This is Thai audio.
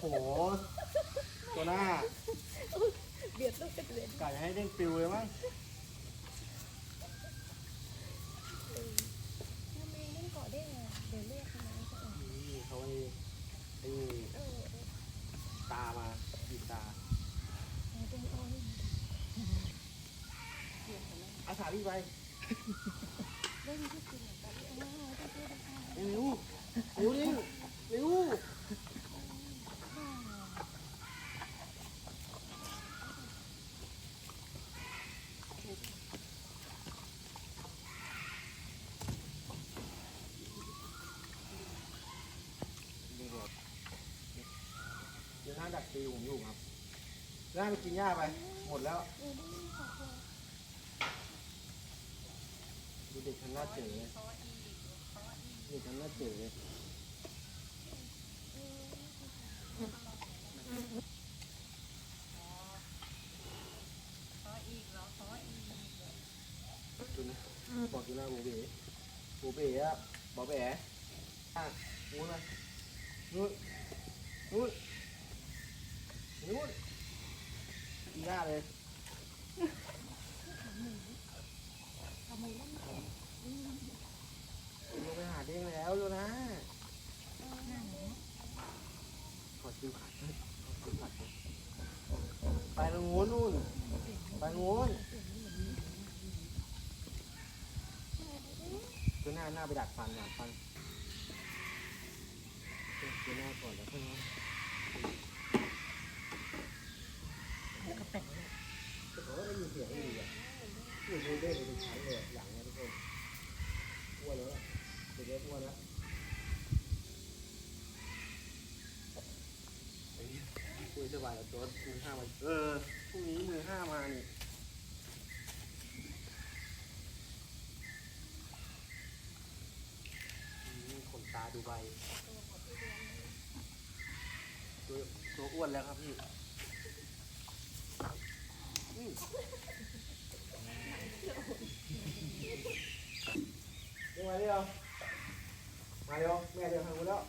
โอ้โหตัวหน้าเบียดลูกเกระเดือนกะจะให้เด้งปิวเลยมั้งทำไมเล่นเกาะได้เดี๋ยวเรียกคณะเขานี่เขาไอ้เออตามาบีบตาเอป็นออนอาสาพี่ไป เล่นที่กินแบบนี้ เดี๋ยวหน้าดักตีผมอยู่ครับหน้าไปกินหญ้าไป หมดแล้ว ดูเด็กทำหน้าเจ๋อเลยเด็กทำหน้าเจ๋อเลยดูนะบอกดูหน้าบูเบ๋บูเบ๋อะบอกแบ๋อะงูนมานู่นนู่นนอี หน้าเลยลงไปหาเด้งแล้วดูนะขอจิ้มขาดด้วยขอจิ้มขาดไปตรงนู้นนู่น ไปโนู้นคือหน้าหน้าไปดักฟันดักฟันคือหน้าก่อนแล้วค่อยมา กระแป๋งเลย แต่ผมว่าได้ยินเสียงอยู่อะ พูดดูเด้งไปถึงชั้นเลยหลังเนี่ยทุกคนอ้วนแล้วล่ะเด็กๆอ้วนแล้วคุยสบายกับโจ๊ดมือห้ามาเออพรุ่งนี้มือห้ามานี่ขนตาดูใบตัวตัวอ้วนแล้วครับพี่อื มเดียวมาเร็วมาเร็วแม่เดินทางนู้นแล้ว